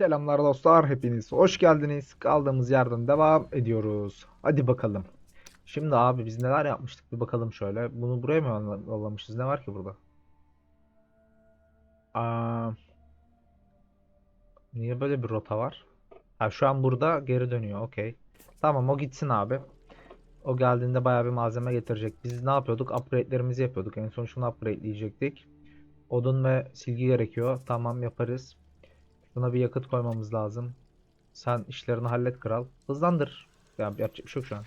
Selamlar dostlar, hepiniz hoş geldiniz. Kaldığımız yerden devam ediyoruz. Hadi bakalım. Şimdi abi biz neler yapmıştık bir bakalım şöyle. Bunu buraya mı yolla- yollamışız? Ne var ki burada? Aa, niye böyle bir rota var? Ha, şu an burada geri dönüyor. Okey. Tamam o gitsin abi. O geldiğinde bayağı bir malzeme getirecek. Biz ne yapıyorduk? Upgrade'lerimizi yapıyorduk. En son şunu upgradeleyecektik. Odun ve silgi gerekiyor. Tamam yaparız. Buna bir yakıt koymamız lazım. Sen işlerini hallet kral. Hızlandır. Ya yapacak bir şey yok şu an.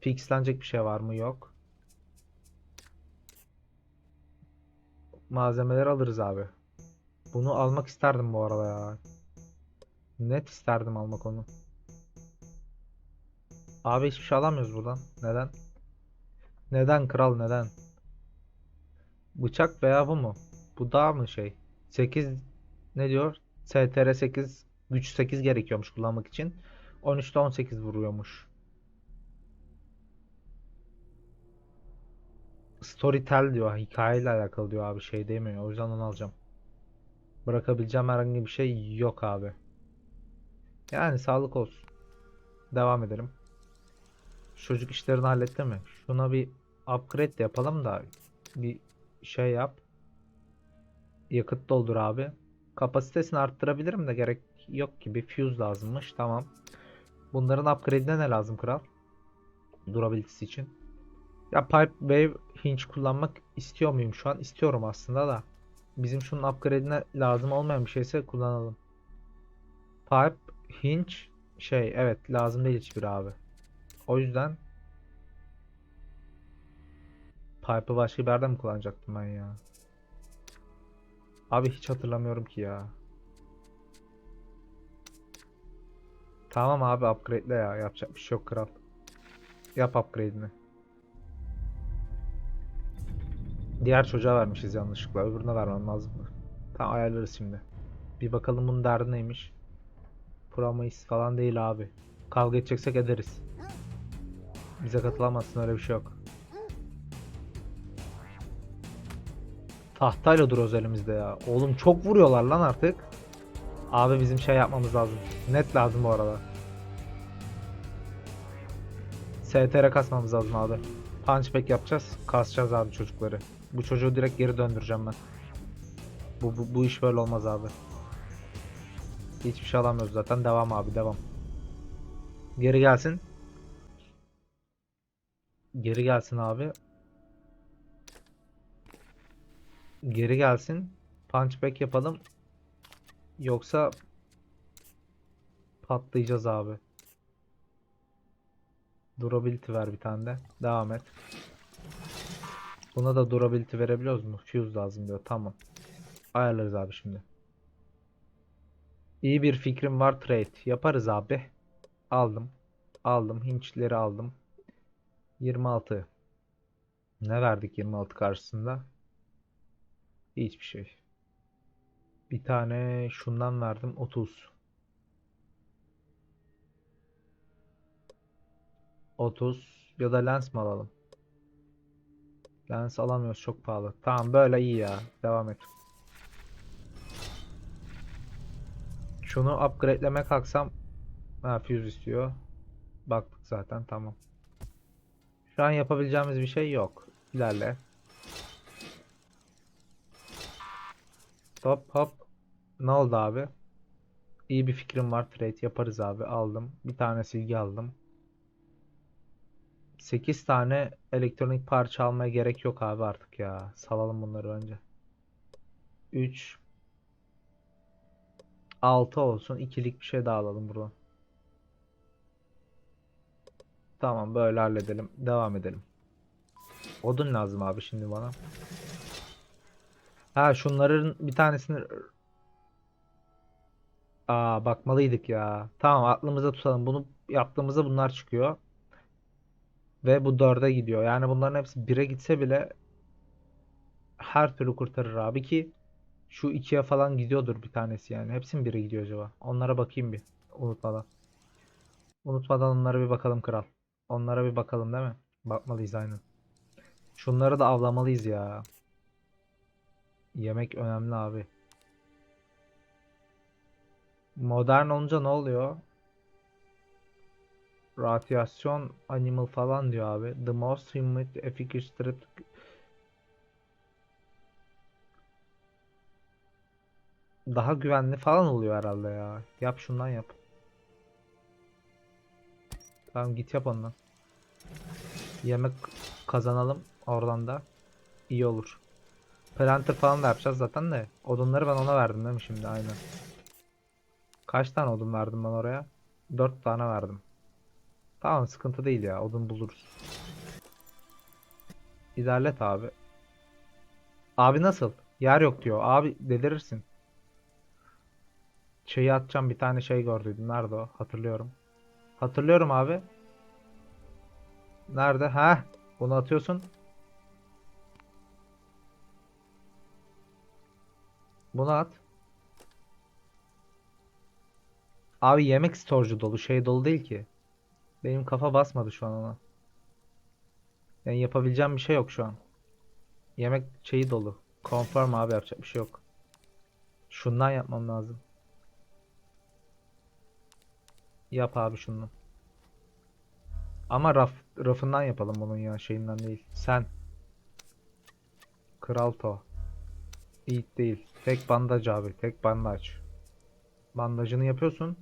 Fixlenecek bir şey var mı? Yok. Malzemeleri alırız abi. Bunu almak isterdim bu arada ya. Net isterdim almak onu. Abi hiçbir şey alamıyoruz buradan. Neden? Neden kral neden? Bıçak veya bu mu? Bu daha mı şey? 8 ne diyor? STR 8 güç 8 gerekiyormuş kullanmak için. 13'te 18 vuruyormuş. Storytel diyor. Hikayeyle alakalı diyor abi. Şey demiyor. O yüzden onu alacağım. Bırakabileceğim herhangi bir şey yok abi. Yani sağlık olsun. Devam edelim. Çocuk işlerini halletti mi? Şuna bir upgrade de yapalım da bir şey yap. Yakıt doldur abi. Kapasitesini arttırabilirim de gerek yok ki. Bir fuse lazımmış. Tamam. Bunların upgrade'ine ne lazım kral? Durability'si için. Ya Pipe Wave Hinge kullanmak istiyor muyum şu an? İstiyorum aslında da. Bizim şunun upgrade'ine lazım olmayan bir şeyse kullanalım. Pipe Hinge şey evet lazım değil hiçbir abi. O yüzden Pipe'ı başka bir yerde mi kullanacaktım ben ya? Abi hiç hatırlamıyorum ki ya. Tamam abi upgrade'le ya. Yapacak bir şey yok kral. Yap upgrade'ini. Diğer çocuğa vermişiz yanlışlıkla. Öbürüne vermem lazım mı? Tamam ayarlarız şimdi. Bir bakalım bunun derdi neymiş. Promise falan değil abi. Kavga edeceksek ederiz. Bize katılamazsın öyle bir şey yok. Tahtayla duruyoruz elimizde ya. Oğlum çok vuruyorlar lan artık. Abi bizim şey yapmamız lazım. Net lazım bu arada. STR kasmamız lazım abi. Punchback yapacağız. Kasacağız abi çocukları. Bu çocuğu direkt geri döndüreceğim ben. Bu, bu, bu iş böyle olmaz abi. Hiçbir şey alamıyoruz zaten. Devam abi devam. Geri gelsin. Geri gelsin abi. Geri gelsin. Punchback yapalım. Yoksa patlayacağız abi. Durability ver bir tane de. Devam et. Buna da durability verebiliyoruz mu? Fuse lazım diyor. Tamam. Ayarlarız abi şimdi. İyi bir fikrim var trade. Yaparız abi. Aldım. Aldım. Hinçleri aldım. 26. Ne verdik 26 karşısında? Hiçbir şey. Bir tane şundan verdim 30. 30 ya da lens mi alalım? Lens alamıyoruz çok pahalı. Tamam böyle iyi ya. Devam et. Şunu upgrade'leme kalksam ha fuse istiyor. Baktık zaten tamam. Şu an yapabileceğimiz bir şey yok. İlerle. Hop hop. Ne oldu abi? İyi bir fikrim var. Trade yaparız abi. Aldım. Bir tane silgi aldım. 8 tane elektronik parça almaya gerek yok abi artık ya. Salalım bunları bence. 3 6 olsun. İkilik bir şey daha alalım buradan. Tamam böyle halledelim. Devam edelim. Odun lazım abi şimdi bana. Ha şunların bir tanesini Aa bakmalıydık ya. Tamam aklımıza tutalım. Bunu yaptığımızda bunlar çıkıyor. Ve bu 4'e gidiyor. Yani bunların hepsi 1'e gitse bile her türlü kurtarır abi ki şu 2'ye falan gidiyordur bir tanesi yani. Hepsi mi 1'e gidiyor acaba? Onlara bakayım bir unutmadan. Unutmadan onlara bir bakalım kral. Onlara bir bakalım değil mi? Bakmalıyız aynen. Şunları da avlamalıyız ya. Yemek önemli abi. Modern olunca ne oluyor? Radyasyon animal falan diyor abi. The most humid efficacious threat daha güvenli falan oluyor herhalde ya. Yap şundan yap. Tamam git yap ondan. Yemek kazanalım oradan da. iyi olur. Planter falan da yapacağız zaten de. Odunları ben ona verdim değil mi şimdi? Aynen. Kaç tane odun verdim ben oraya? 4 tane verdim. Tamam sıkıntı değil ya. Odun buluruz. İlerlet abi. Abi nasıl? Yer yok diyor. Abi delirirsin. Şeyi atacağım bir tane şey gördüydüm. Nerede o? Hatırlıyorum. Hatırlıyorum abi. Nerede? Ha? Bunu atıyorsun. Bunu at. Abi yemek storage'u dolu. Şey dolu değil ki. Benim kafa basmadı şu an ona. Yani yapabileceğim bir şey yok şu an. Yemek şeyi dolu. Confirm abi yapacak bir şey yok. Şundan yapmam lazım. Yap abi şundan. Ama raf, rafından yapalım bunun ya şeyinden değil. Sen. Kral To. Yiğit değil. Tek bandaj abi. Tek bandaj. Bandajını yapıyorsun.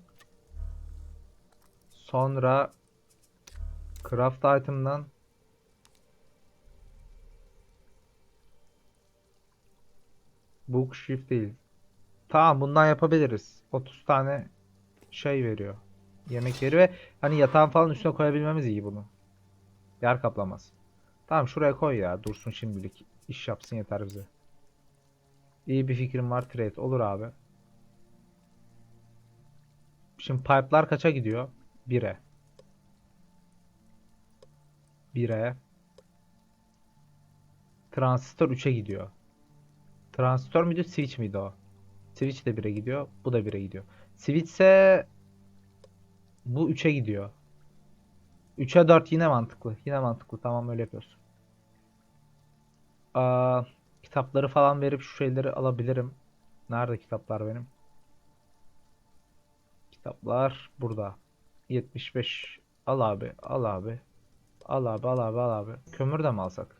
Sonra craft item'dan book shift değil. Tamam bundan yapabiliriz. 30 tane şey veriyor. Yemek yeri ve hani yatağın falan üstüne koyabilmemiz iyi bunu. Yer kaplamaz. Tamam şuraya koy ya. Dursun şimdilik. İş yapsın yeter bize. İyi bir fikrim var. Trade. Olur abi. Şimdi pipe'lar kaça gidiyor? 1'e. 1'e. Transistor 3'e gidiyor. Transistor müydü? Switch miydi o? Switch de 1'e gidiyor. Bu da 1'e gidiyor. Switch ise bu 3'e gidiyor. 3'e 4 yine mantıklı. Yine mantıklı. Tamam öyle yapıyoruz. Aa, kitapları falan verip şu şeyleri alabilirim. Nerede kitaplar benim? Kitaplar burada. 75. Al abi. Al abi. Al abi. Al abi. Al abi. Kömür de mi alsak?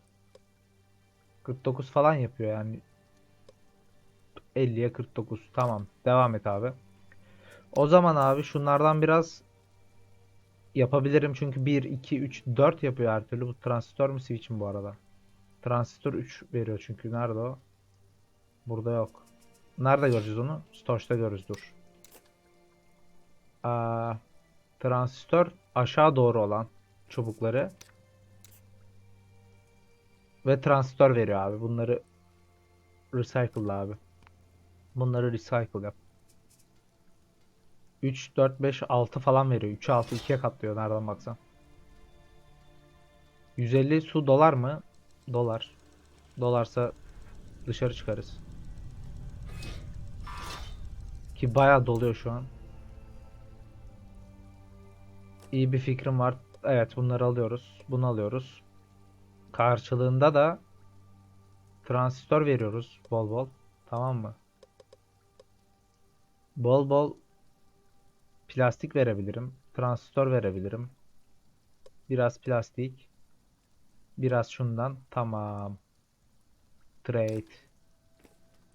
49 falan yapıyor yani. 50'ye 49. Tamam. Devam et abi. O zaman abi şunlardan biraz yapabilirim çünkü 1, 2, 3, 4 yapıyor her türlü. Bu transistör mü switch mi bu arada? Transistör 3 veriyor çünkü. Nerede o? Burada yok. Nerede göreceğiz onu? Storage'da görürüz dur. Aa, transistör aşağı doğru olan çubukları ve transistör veriyor abi. Bunları recycle abi. Bunları recycle yap. 3, 4, 5, 6 falan veriyor. 3'ü 6, 2'ye katlıyor nereden baksan. 150 su dolar mı? Dolar. Dolarsa dışarı çıkarız. Ki bayağı doluyor şu an. İyi bir fikrim var. Evet bunları alıyoruz. Bunu alıyoruz. Karşılığında da transistör veriyoruz bol bol. Tamam mı? Bol bol plastik verebilirim. Transistör verebilirim. Biraz plastik. Biraz şundan. Tamam. Trade.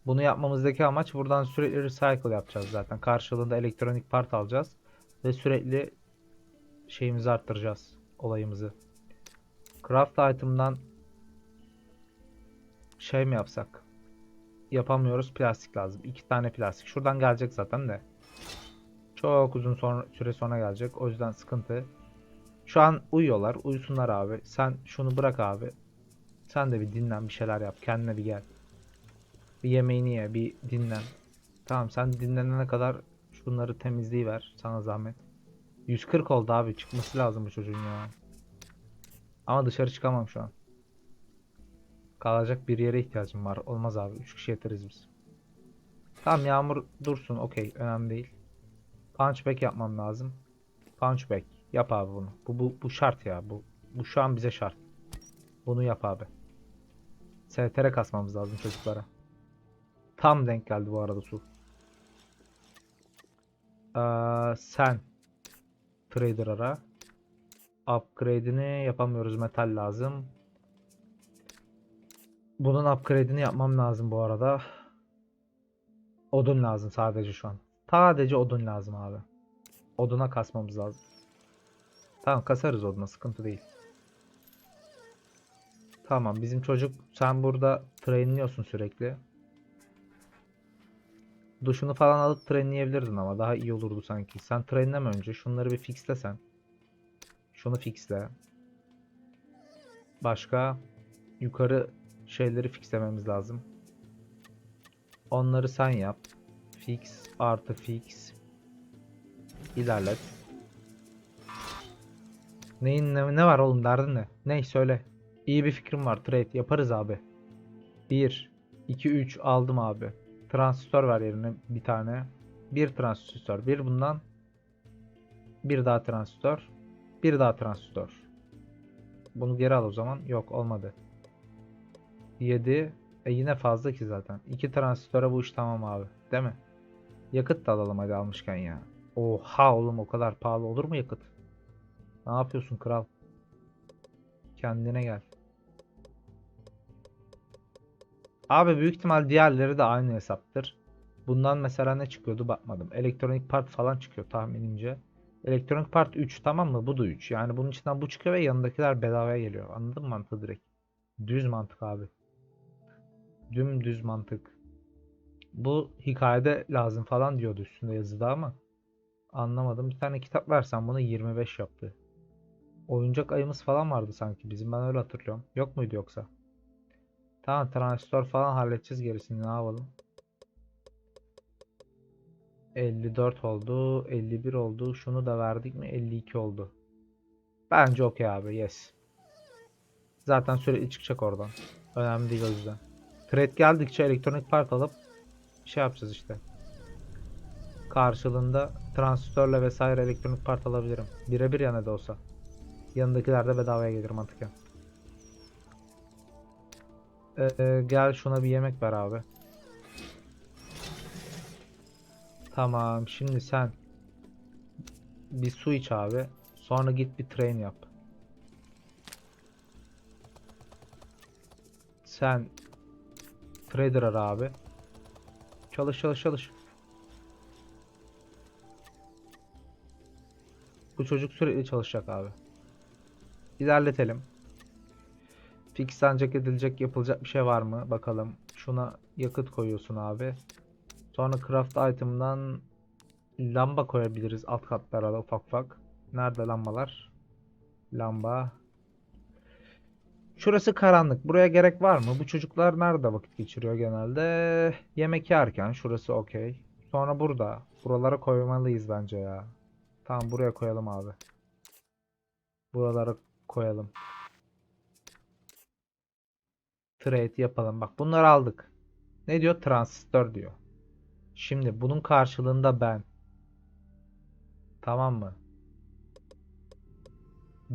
Bunu yapmamızdaki amaç buradan sürekli recycle yapacağız zaten. Karşılığında elektronik part alacağız. Ve sürekli şeyimizi arttıracağız. Olayımızı. Craft item'dan şey mi yapsak? Yapamıyoruz. Plastik lazım. İki tane plastik. Şuradan gelecek zaten de. Çok uzun sonra, süre sonra gelecek. O yüzden sıkıntı. Şu an uyuyorlar. Uyusunlar abi. Sen şunu bırak abi. Sen de bir dinlen bir şeyler yap. Kendine bir gel. Bir yemeğini ye. Bir dinlen. Tamam sen dinlenene kadar şunları temizleyiver. Sana zahmet. 140 oldu abi. Çıkması lazım bu çocuğun ya. Ama dışarı çıkamam şu an. Kalacak bir yere ihtiyacım var. Olmaz abi. 3 kişi yeteriz biz. Tamam yağmur dursun. Okey. Önemli değil. Punchback yapmam lazım. Punchback. Yap abi bunu. Bu, bu, bu şart ya. Bu, bu şu an bize şart. Bunu yap abi. STR kasmamız lazım çocuklara. Tam denk geldi bu arada su. Ee, sen trader ara. Upgrade'ini yapamıyoruz. Metal lazım. Bunun upgrade'ini yapmam lazım bu arada. Odun lazım sadece şu an. Sadece odun lazım abi. Oduna kasmamız lazım. Tamam kasarız oduna sıkıntı değil. Tamam bizim çocuk sen burada trainliyorsun sürekli. Duşunu falan alıp trainleyebilirdin ama daha iyi olurdu sanki. Sen trainleme önce şunları bir fixle sen. Şunu fixle. Başka yukarı şeyleri fixlememiz lazım. Onları sen yap. Fix artı fix. İlerlet. Neyin ne, ne var oğlum derdin ne? Ney söyle. İyi bir fikrim var. Trade yaparız abi. 1 2 3 aldım abi. Transistör ver yerine bir tane. Bir transistör. Bir bundan. Bir daha transistör. Bir daha transistör. Bunu geri al o zaman. Yok olmadı. 7. E yine fazla ki zaten. 2 transistöre bu iş tamam abi. Değil mi? Yakıt da alalım hadi almışken ya. Oha oğlum o kadar pahalı olur mu yakıt? Ne yapıyorsun kral? Kendine gel. Abi büyük ihtimal diğerleri de aynı hesaptır. Bundan mesela ne çıkıyordu bakmadım. Elektronik part falan çıkıyor tahminimce. Elektronik part 3 tamam mı? Bu da 3. Yani bunun içinden bu çıkıyor ve yanındakiler bedavaya geliyor. Anladın mı mantığı direkt? Düz mantık abi. Dümdüz mantık. Bu hikayede lazım falan diyordu üstünde yazıda ama anlamadım. Bir tane kitap versen bunu 25 yaptı. Oyuncak ayımız falan vardı sanki bizim ben öyle hatırlıyorum. Yok muydu yoksa? Tamam transistör falan halledeceğiz gerisini ne yapalım. 54 oldu. 51 oldu. Şunu da verdik mi? 52 oldu. Bence okey abi. Yes. Zaten sürekli çıkacak oradan. Önemli değil o yüzden. Trade geldikçe elektronik part alıp şey yapacağız işte. Karşılığında transistörle vesaire elektronik part alabilirim. Birebir ya ne de olsa. Yanındakiler de bedavaya gelir mantıken. Ee, gel şuna bir yemek ver abi. Tamam şimdi sen bir su iç abi. Sonra git bir train yap. Sen trader ara abi. Çalış çalış çalış. Bu çocuk sürekli çalışacak abi. İlerletelim. Fix ancak edilecek yapılacak bir şey var mı? Bakalım. Şuna yakıt koyuyorsun abi. Sonra craft item'dan lamba koyabiliriz alt katlara da ufak ufak. Nerede lambalar? Lamba. Şurası karanlık. Buraya gerek var mı? Bu çocuklar nerede vakit geçiriyor genelde? Yemek yerken. Şurası okey. Sonra burada. Buralara koymalıyız bence ya. Tamam buraya koyalım abi. Buralara koyalım. Trade yapalım. Bak bunları aldık. Ne diyor? Transistör diyor. Şimdi bunun karşılığında ben tamam mı?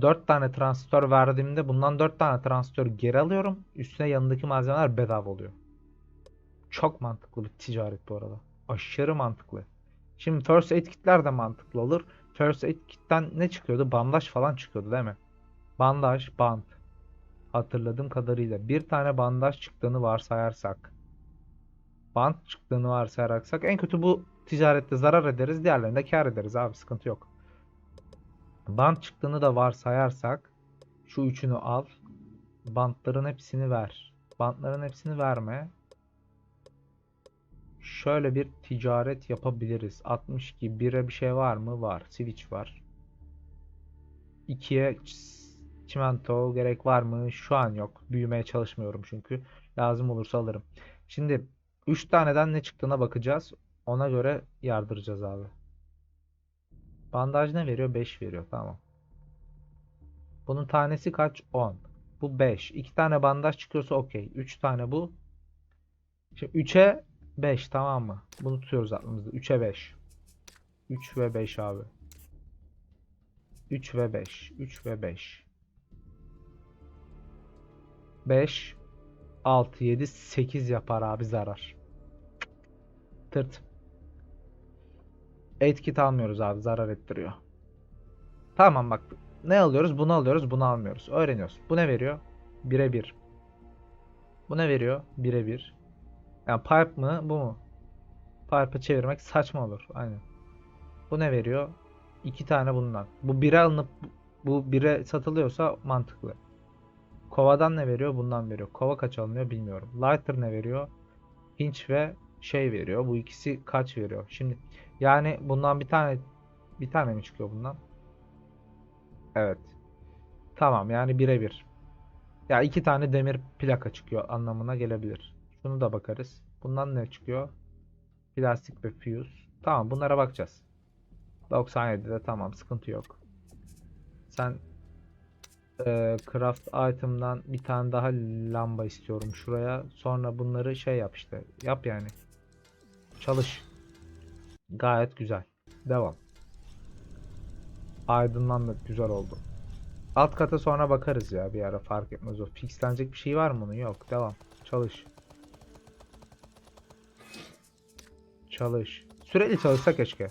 4 tane transistör verdiğimde bundan 4 tane transistör geri alıyorum. Üstüne yanındaki malzemeler bedava oluyor. Çok mantıklı bir ticaret bu arada. Aşırı mantıklı. Şimdi First Aid kitler de mantıklı olur. First Aid kitten ne çıkıyordu? Bandaj falan çıkıyordu değil mi? Bandaj, bant. Hatırladığım kadarıyla bir tane bandaj çıktığını varsayarsak bant çıktığını varsayarsak en kötü bu ticarette zarar ederiz. Diğerlerinde kar ederiz abi sıkıntı yok. Bant çıktığını da varsayarsak şu üçünü al. Bantların hepsini ver. Bantların hepsini verme. Şöyle bir ticaret yapabiliriz. 62 1'e bir şey var mı? Var. Switch var. 2'ye çimento gerek var mı? Şu an yok. Büyümeye çalışmıyorum çünkü. Lazım olursa alırım. Şimdi 3 taneden ne çıktığına bakacağız. Ona göre yardıracağız abi. Bandaj ne veriyor? 5 veriyor. Tamam. Bunun tanesi kaç? 10. Bu 5. 2 tane bandaj çıkıyorsa okey. 3 tane bu. Şimdi 3'e 5 tamam mı? Bunu tutuyoruz aklımızda. 3'e 5. 3 ve 5 abi. 3 ve 5. 3 ve 5. 5 6 7 8 yapar abi zarar. Tırt. Etkit almıyoruz abi zarar ettiriyor. Tamam bak ne alıyoruz? Bunu alıyoruz, bunu almıyoruz. Öğreniyoruz. Bu ne veriyor? Birebir. Bu ne veriyor? Birebir. Yani pipe mı, bu mu? Pipe'ı çevirmek saçma olur. Aynen. Bu ne veriyor? İki tane bundan. Bu bire alınıp bu bire satılıyorsa mantıklı. Kovadan ne veriyor? Bundan veriyor. Kova kaç alınıyor bilmiyorum. Lighter ne veriyor? Hinch ve şey veriyor. Bu ikisi kaç veriyor? Şimdi yani bundan bir tane bir tane mi çıkıyor bundan? Evet. Tamam yani birebir. Ya iki tane demir plaka çıkıyor anlamına gelebilir. Şunu da bakarız. Bundan ne çıkıyor? Plastik ve fuse. Tamam bunlara bakacağız. 97'de tamam sıkıntı yok. Sen eee, craft item'dan bir tane daha lamba istiyorum şuraya. Sonra bunları şey yap işte. Yap yani. Çalış. Gayet güzel. Devam. Aydınlandık. Güzel oldu. Alt kata sonra bakarız ya bir ara fark etmez o. Fixlenecek bir şey var mı bunun? Yok. Devam. Çalış. Çalış. Sürekli çalışsa keşke.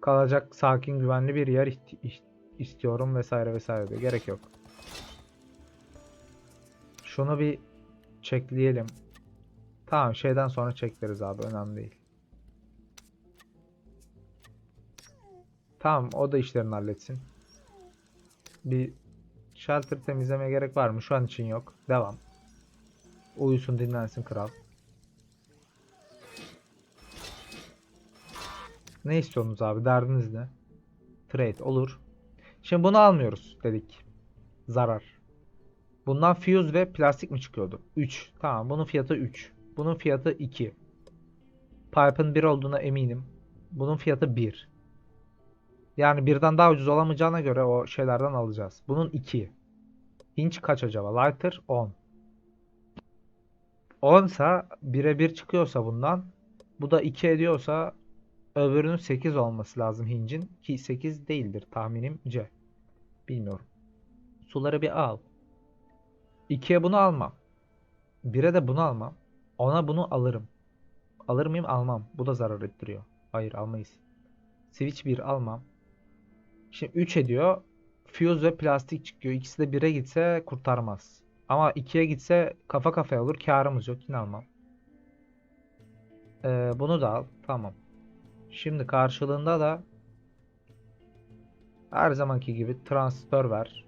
Kalacak sakin güvenli bir yer iht- iht- istiyorum vesaire vesaire diye. Gerek yok. Şunu bir checkleyelim. Tamam şeyden sonra çekleriz abi önemli değil. Tamam o da işlerini halletsin. Bir shelter temizlemeye gerek var mı? Şu an için yok. Devam. Uyusun dinlensin kral. Ne istiyorsunuz abi? Derdiniz ne? Trade olur. Şimdi bunu almıyoruz dedik. Zarar. Bundan fuse ve plastik mi çıkıyordu? 3. Tamam bunun fiyatı 3. Bunun fiyatı 2. Pipe'ın 1 olduğuna eminim. Bunun fiyatı 1. Yani birden daha ucuz olamayacağına göre o şeylerden alacağız. Bunun 2. Inch kaç acaba? Lighter 10. 10 sa 1'e 1 çıkıyorsa bundan bu da 2 ediyorsa öbürünün 8 olması lazım hincin ki 8 değildir tahminimce. Bilmiyorum. Suları bir al. 2'ye bunu almam. 1'e de bunu almam. Ona bunu alırım. Alır mıyım? Almam. Bu da zarar ettiriyor. Hayır almayız. Switch 1 almam. Şimdi 3 ediyor. Fuse ve plastik çıkıyor. İkisi de 1'e gitse kurtarmaz. Ama 2'ye gitse kafa kafaya olur. Karımız yok. Yine almam. Ee, bunu da al. Tamam. Şimdi karşılığında da her zamanki gibi transfer ver.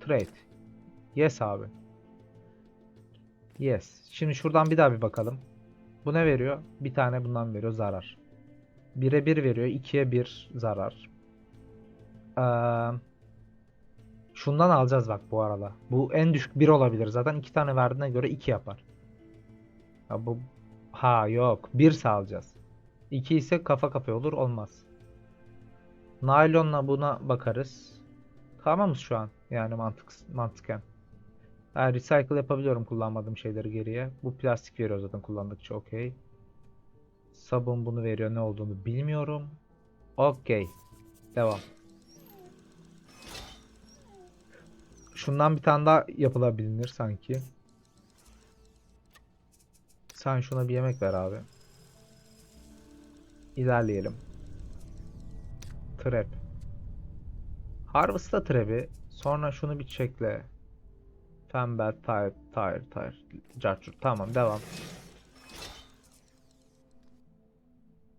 Trade. Yes abi. Yes. Şimdi şuradan bir daha bir bakalım. Bu ne veriyor? Bir tane bundan veriyor zarar. 1'e 1 veriyor. 2'ye 1 zarar. Ee, şundan alacağız bak bu arada. Bu en düşük 1 olabilir. Zaten 2 tane verdiğine göre 2 yapar. Ya bu ha yok. 1 sağlayacağız. 2 ise kafa kafaya olur olmaz. Naylonla buna bakarız. Tamamız şu an. Yani mantık mantıken. Ha, recycle yapabiliyorum kullanmadığım şeyleri geriye. Bu plastik veriyor zaten kullandıkça okey. Sabun bunu veriyor ne olduğunu bilmiyorum. Okey. Devam. Şundan bir tane daha yapılabilir sanki. Sen şuna bir yemek ver abi. İlerleyelim. Trap. Harvest'la trap'i. Sonra şunu bir çekle. Fember, tire, tire, tire. Carchur. Tamam devam.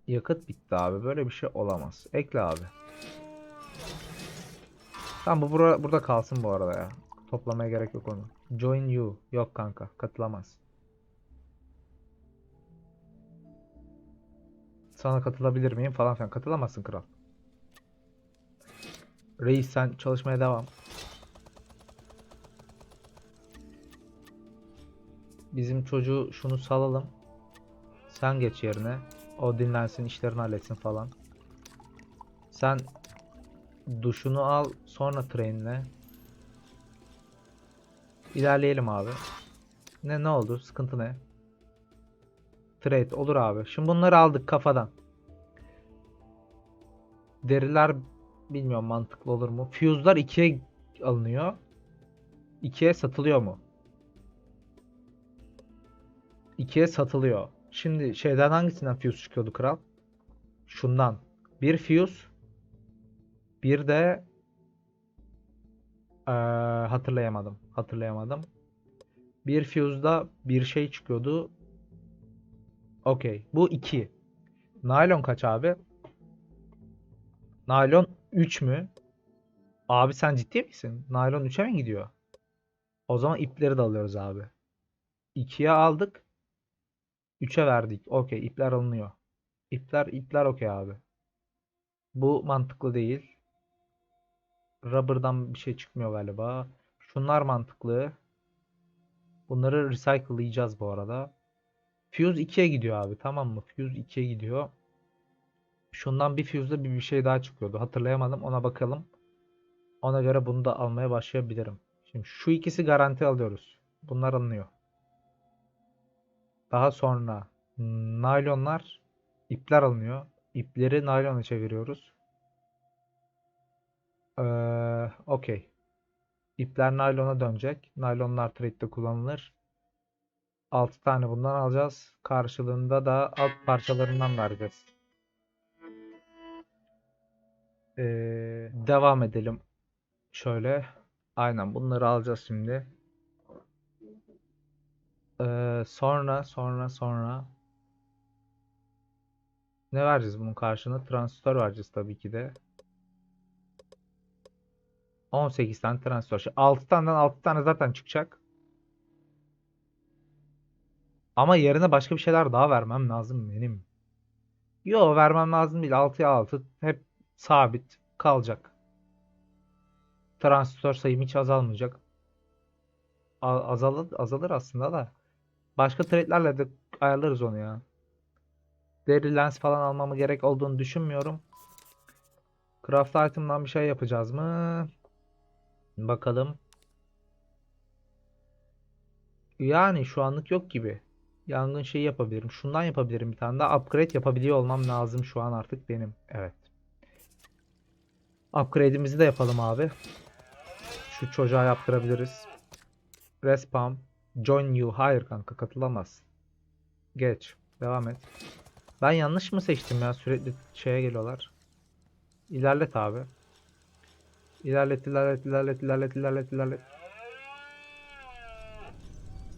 Yakıt bitti abi. Böyle bir şey olamaz. Ekle abi. Tamam bu bura, burada kalsın bu arada ya. Toplamaya gerek yok onu. Join you. Yok kanka. Katılamaz. Sana katılabilir miyim falan filan. Katılamazsın kral. Reis sen çalışmaya devam. Bizim çocuğu şunu salalım. Sen geç yerine. O dinlensin, işlerini halletsin falan. Sen duşunu al, sonra trenle. İlerleyelim abi. Ne ne oldu? Sıkıntı ne? Trade olur abi. Şimdi bunları aldık kafadan. Deriler bilmiyorum mantıklı olur mu? Fuse'lar 2'ye alınıyor. 2'ye satılıyor mu? 2'ye satılıyor. Şimdi şeyden hangisinden fuse çıkıyordu kral? Şundan. Bir fuse. Bir de eee, hatırlayamadım. Hatırlayamadım. Bir fuse'da bir şey çıkıyordu. Okey. Bu 2. Naylon kaç abi? Naylon 3 mü? Abi sen ciddi misin? Naylon 3'e mi gidiyor? O zaman ipleri de alıyoruz abi. 2'ye aldık. 3'e verdik. Okey. ipler alınıyor. İpler ipler okey abi. Bu mantıklı değil. Rubber'dan bir şey çıkmıyor galiba. Şunlar mantıklı. Bunları recycle'layacağız bu arada. Fuse 2'ye gidiyor abi. Tamam mı? Fuse 2'ye gidiyor. Şundan bir fuse'da bir, bir şey daha çıkıyordu. Hatırlayamadım. Ona bakalım. Ona göre bunu da almaya başlayabilirim. Şimdi şu ikisi garanti alıyoruz. Bunlar alınıyor. Daha sonra naylonlar ipler alınıyor. İpleri naylona çeviriyoruz. Ee, Okey. İpler naylona dönecek. Naylonlar trade'de kullanılır. 6 tane bundan alacağız. Karşılığında da alt parçalarından vereceğiz. Ee, devam edelim. Şöyle. Aynen bunları alacağız şimdi. Ee, sonra sonra sonra ne vereceğiz bunun karşılığında? Transistör vereceğiz tabii ki de. 18 tane transistör. Şimdi 6 taneden 6 tane zaten çıkacak. Ama yerine başka bir şeyler daha vermem lazım benim. Yo vermem lazım değil. 6'ya 6 hep sabit kalacak. Transistör sayım hiç azalmayacak. Azalır, azalır aslında da. Başka trade'lerle de ayarlarız onu ya. Deri lens falan almama gerek olduğunu düşünmüyorum. Craft item'dan bir şey yapacağız mı? Bakalım. Yani şu anlık yok gibi. Yangın şeyi yapabilirim. Şundan yapabilirim bir tane daha. Upgrade yapabiliyor olmam lazım şu an artık benim. Evet. Upgrade'imizi de yapalım abi. Şu çocuğa yaptırabiliriz. Respawn. Join you. Hayır kanka katılamaz. Geç. Devam et. Ben yanlış mı seçtim ya? Sürekli şeye geliyorlar. İlerlet abi. İlerlet, ilerlet, ilerlet, ilerlet, ilerlet, ilerlet.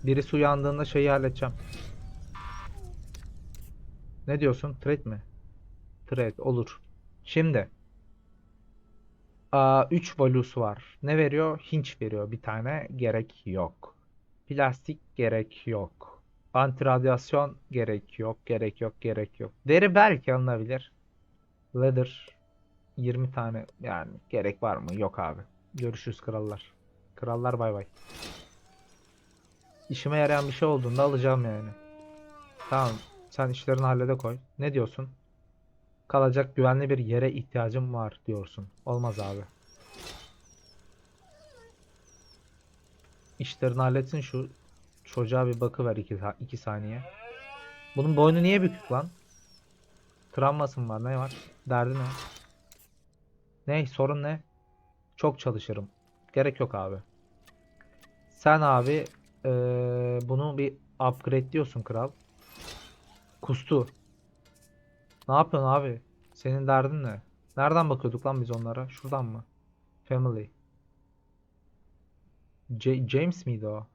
Birisi uyandığında şeyi halledeceğim. Ne diyorsun? Trade mi? Trade olur. Şimdi. 3 volus var. Ne veriyor? Hinç veriyor bir tane. Gerek yok. Plastik gerek yok. Anti radyasyon gerek yok. Gerek yok. Gerek yok. Deri belki alınabilir. Leather 20 tane yani gerek var mı? Yok abi. Görüşürüz krallar. Krallar bay bay. İşime yarayan bir şey olduğunda alacağım yani. Tamam. Sen işlerini hallede koy. Ne diyorsun? Kalacak güvenli bir yere ihtiyacım var diyorsun. Olmaz abi. İşlerini halletsin şu çocuğa bir bakıver 2 iki saniye. Bunun boynu niye bükük lan? Travması var? Ne var? Derdi ne? Ne? Sorun ne? Çok çalışırım. Gerek yok abi. Sen abi eee, bunu bir upgrade diyorsun kral. Kustu. Ne yapıyorsun abi? Senin derdin ne? Nereden bakıyorduk lan biz onlara? Şuradan mı? Family. J- James miydi o?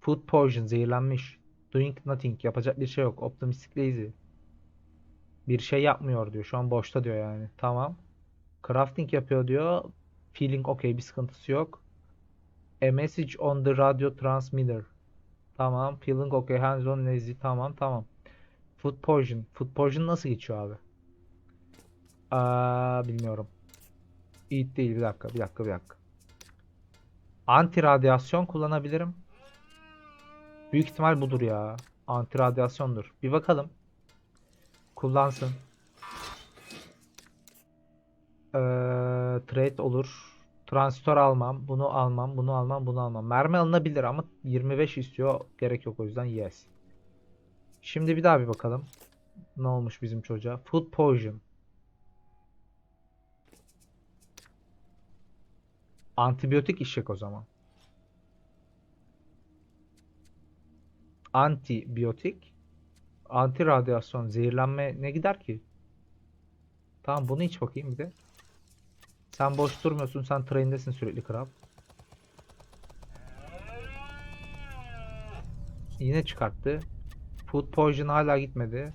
Food poison zehirlenmiş. Doing nothing yapacak bir şey yok. Optimistic lazy. Bir şey yapmıyor diyor. Şu an boşta diyor yani. Tamam. Crafting yapıyor diyor. Feeling okay bir sıkıntısı yok. A message on the radio transmitter. Tamam. Feeling okay hands on lazy. Tamam tamam. Food poison. Food poison nasıl geçiyor abi? Aa, bilmiyorum. Eat değil bir dakika bir dakika bir dakika. Anti radyasyon kullanabilirim. Büyük ihtimal budur ya. Anti radyasyondur. Bir bakalım. Kullansın. Ee, trade olur. Transistör almam. Bunu almam. Bunu almam. Bunu almam. Mermi alınabilir ama 25 istiyor. Gerek yok o yüzden yes. Şimdi bir daha bir bakalım. Ne olmuş bizim çocuğa? Food poison. Antibiyotik içecek o zaman. Antibiyotik. Anti radyasyon, zehirlenme ne gider ki? Tamam bunu iç bakayım bir de. Sen boş durmuyorsun. Sen train'desin sürekli kral. Yine çıkarttı. Food poison hala gitmedi.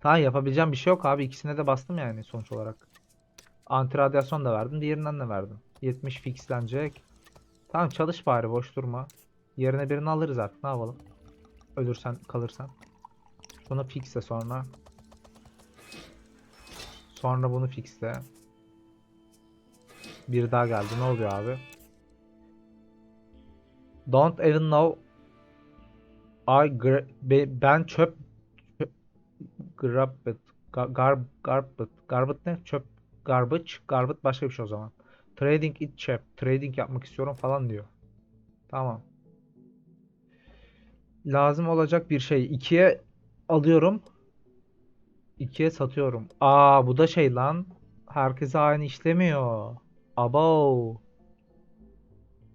Tamam yapabileceğim bir şey yok abi. İkisine de bastım yani sonuç olarak. Anti radyasyon da verdim. Diğerinden de verdim. 70 fixlenecek. Tamam çalış bari boş durma. Yerine birini alırız artık. Ne yapalım? Ölürsen kalırsan. Bunu fixle sonra. Sonra bunu fixle. Bir daha geldi. Ne oluyor abi? Don't even know. I gra- be- ben çöp çöp- garbage gar gar garbage garbage ne? Çöp garbage garbage başka bir şey o zaman. Trading it chap. Trading yapmak istiyorum falan diyor. Tamam. Lazım olacak bir şey. İkiye alıyorum. İkiye satıyorum. Aa bu da şey lan. Herkese aynı işlemiyor. Abo.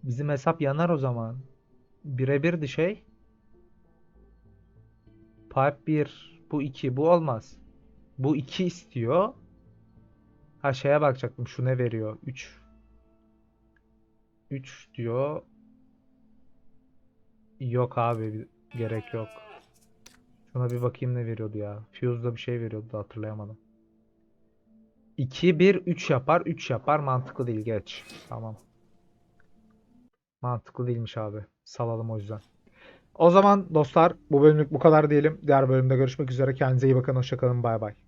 Bizim hesap yanar o zaman. Birebirdi şey. Pipe 1. Bu 2. Bu olmaz. Bu 2 istiyor. Ha şeye bakacaktım. Şu ne veriyor? 3. 3 diyor. Yok abi. Gerek yok. Şuna bir bakayım ne veriyordu ya. Fuse'da bir şey veriyordu hatırlayamadım. 2, 1, 3 yapar. 3 yapar. Mantıklı değil. Geç. Tamam. Mantıklı değilmiş abi. Salalım o yüzden. O zaman dostlar bu bölümlük bu kadar diyelim. Diğer bölümde görüşmek üzere. Kendinize iyi bakın. Hoşçakalın. Bay bay.